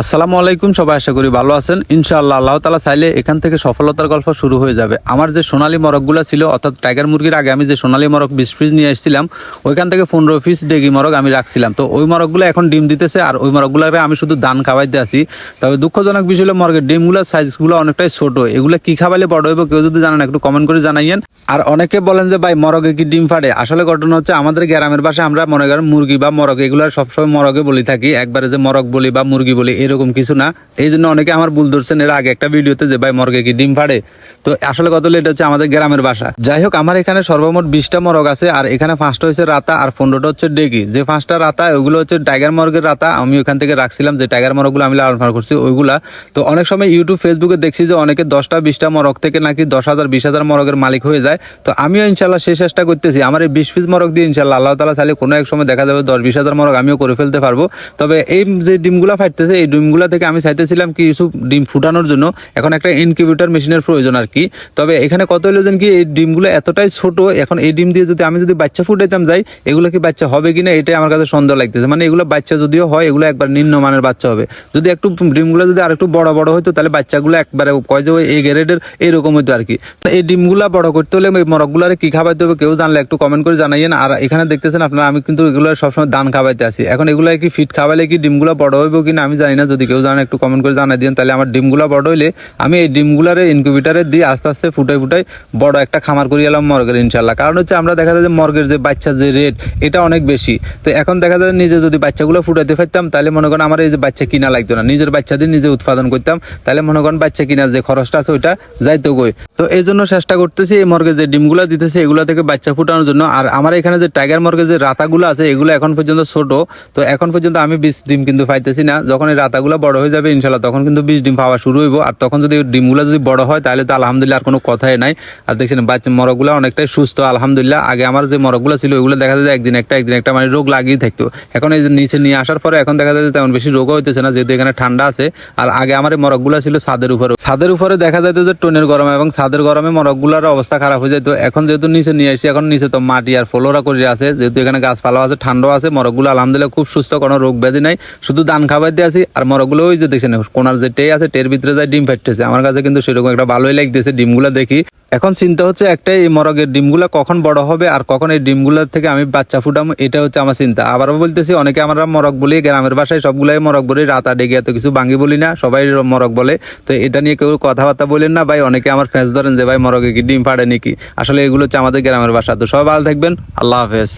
আসসালামু আলাইকুম, সবাই আশা করি ভালো আছেন। ইনশাআল্লাহ আল্লাহ তালা চাইলে এখান থেকে সফলতার গল্প শুরু হয়ে যাবে। আমার যে সোনালী মরকগুলো ছিল, অর্থাৎ টাইগার মুরগির আগে আমি যে সোনালী মরক বিশ পিস নিয়ে এসেছিলাম, ওইখান থেকে পনেরো পিস ডেগি মরক আমি রাখছিলাম। তো ওই মরকগুলো এখন ডিম দিতেছে, আর ওই মরকগুলোকে আমি শুধু দান খাওয়াইতে আসি তবে দুঃখজনক বিষয় হলো, মরগের ডিমগুলোর সাইজগুলো অনেকটাই ছোট। এগুলো কি খাওয়াইলে বড় হইব কেউ যদি জানেন একটু কমেন্ট করে জানাইয়েন। আর অনেকে বলেন যে, ভাই, মরগে কি ডিম ফাটে? আসলে ঘটনা হচ্ছে, আমাদের গ্রামের বাসায় আমরা মনে করেন মুরগি বা মরগ এগুলো সবসময় মরগে বলি থাকি। একবারে যে মরগ বলি বা মুরগি বলি এরকম কিছু না। এই জন্য অনেকে আমার ভুল ধরছেন। এর আগে একটা ভিডিওতে যে, ভাই, মরগে কি ডিম ফাড়ে? তো আসলে কত এটা হচ্ছে আমাদের গ্রামের বাসা। যাই হোক, আমার এখানে সর্বমোট বিশটা মরগ আছে, আর এখানে পাঁচটা হচ্ছে রাতা আর পনেরোটা হচ্ছে ডেকি যে পাঁচটা রাতা ওগুলো হচ্ছে টাইগার মরগের রাতা। আমি ওখান থেকে রাখছিলাম যে টাইগার মরগগুলো আমি লালন পালন করছি, ওইগুলা। তো অনেক সময় ইউটিউব ফেসবুকে দেখছি যে, অনেকে দশটা, বিশটা মরগ থেকে নাকি দশ হাজার, বিশ হাজার মরগের মালিক হয়ে যায়। তো আমিও ইনশাল্লাহ সেই চেষ্টা করতেছি। আমার এই বিশ পিস মরগ দিয়ে ইনশাল্লাহ আল্লাহ তালা চাইলে কোনো এক সময় দেখা যাবে দশ, বিশ হাজার মরগ আমিও করে ফেলতে পারব। তবে এই যে ডিমগুলা ফাটতেছে, এই ডিমগুলা থেকে আমি চাইতেছিলাম কি কিছু ডিম ফুটানোর জন্য। এখন একটা ইনকিউবেটর মেশিনের প্রয়োজন আর কি। তবে এখানে কত হলো যেন কি, এই ডিমগুলো এতটাই ছোট, এখন এই ডিম দিয়ে যদি আমি যদি বাচ্চা ফুটাইতাম যাই, এগুলো কি বাচ্চা হবে কিনা এটাই আমার কাছে সন্দেহ লাগতেছে। মানে এগুলো বাচ্চা যদিও হয়, এগুলো একবার নিম্নমানের বাচ্চা হবে। যদি একটু ডিমগুলো যদি আর একটু বড় বড় হতো তাহলে বাচ্চাগুলো একবারে কয় যে এই গ্রেডের এইরকম হতো আর কি। এই ডিমগুলো বড় করতে হলে এই মরকগুলারে কি খাওয়াইতে হবে কেউ জানলে একটু কমেন্ট করে জানাইয়েন। আর এখানে দেখতেছেন আপনারা, আমি কিন্তু এগুলো সবসময় দান খাওয়াইতে আছি এখন এগুলো কি ফিট খাওয়াইলে কি ডিমগুলো বড় হইব কিনা আমি জানি না। যদি কেউ জানে, একটু কমেন্ট করে জানাই দিন তাহলে আমার ডিমগুলো বড় হইলে আমি এই ডিমগুলারে ইনকিউবেটারে দিয়ে আস্তে আস্তে ফুটাই ফুটাই বড় একটা খামার করে এলাম মর্গের ইনশাল্লাহ কারণ হচ্ছে আমরা দেখা যায় যে মর্গের যে বাচ্চার যে রেট এটা অনেক বেশি। তো এখন দেখা যায় নিজে যদি বাচ্চাগুলো ফুটাইতে পারতাম, তাহলে মনে করেন আমার এই যে বাচ্চা কিনা লাগতো না। নিজের বাচ্চা দিয়ে নিজে উৎপাদন করতাম, তাহলে মনে করেন বাচ্চা কিনার যে খরচটা আছে, ওইটা যাইতো গই তো এই জন্য চেষ্টা করতেছি এই মর্গে যে ডিমগুলো দিতেছে, এগুলো থেকে বাচ্চা ফুটানোর জন্য। আর আমার এখানে যে টাইগার মর্গে যে রাতাগুলো আছে, এগুলো এখন পর্যন্ত ছোট। তো এখন পর্যন্ত আমি বিশ ডিম কিন্তু পাইতেছি না। যখন এই রাতাগুলো বড় হয়ে যাবে, ইনশাল্লাহ। তখন কিন্তু বিশ ডিম পাওয়া শুরু হইব। আর তখন যদি ডিমগুলো যদি বড় হয়, তাহলে তো আলহামদুলিল্লাহ আর কোনো কথাই নাই। আর দেখছেন, বাচ্চা মরগুলো অনেকটাই সুস্থ, আলহামদুলিল্লাহ। আগে আমার যে মরগুলো ছিল, ওইগুলো দেখা যায় একদিন একটা একদিন একটা মানে রোগ লাগিয়ে থাকতো। এখন এই নিচে নিয়ে আসার পরে এখন দেখা যায় তেমন বেশি রোগও হইতেছে না, যেহেতু এখানে ঠান্ডা আছে। আর আগে আমার এই মরকগুলো ছিল ছাদের উপরে। ছাদের উপরে দেখা যেত যে টনের গরমে এবং ছাদের গরমে মরকগুলোর অবস্থা খারাপ হয়ে যেত এখন যেহেতু নিচে নিয়ে আসি, এখন নিচে তো মাটি আর ফলোরা করে আছে। যেহেতু এখানে গাছপালা আছে ঠান্ডা আছে মরকগুলো আলহামদুলিল্লাহ খুব সুস্থ, কোনো রোগ ব্যাধি নাই। শুধু দান খাবার দিয়ে আছি আর মরকগুলো ওই যে দেখছেন কোনার যে টে আছে, টের ভিতরে যায় ডিম ফাটতেছে। আমার কাছে কিন্তু সেরকম একটা ভালোই লাগতেছে ডিমগুলো দেখি। এখন চিন্তা হচ্ছে একটাই এই মরগের ডিমগুলো কখন বড় হবে আর কখন এই ডিমগুলোর থেকে আমি বাচ্চা ফুটাবো এটা হচ্ছে আমার চিন্তা। আবারও বলতেছি, অনেকে আমরা মরক বলি, গ্রামের বাসায় সবগুলাই মরক বলি, রাতা ডেকে এত কিছু বাঙ্গি বলি না, সবাই মরক বলে। তো এটা নিয়ে কেউ কথাবার্তা বলেন না ভাই, অনেকে আমার ফ্যাঁস ধরেন যে, ভাই, মরগে কি ডিম ফাড়ে নাকি? আসলে এগুলো হচ্ছে আমাদের গ্রামের বাসা তো সবাই ভালো থাকবেন, আল্লাহ হাফেজ।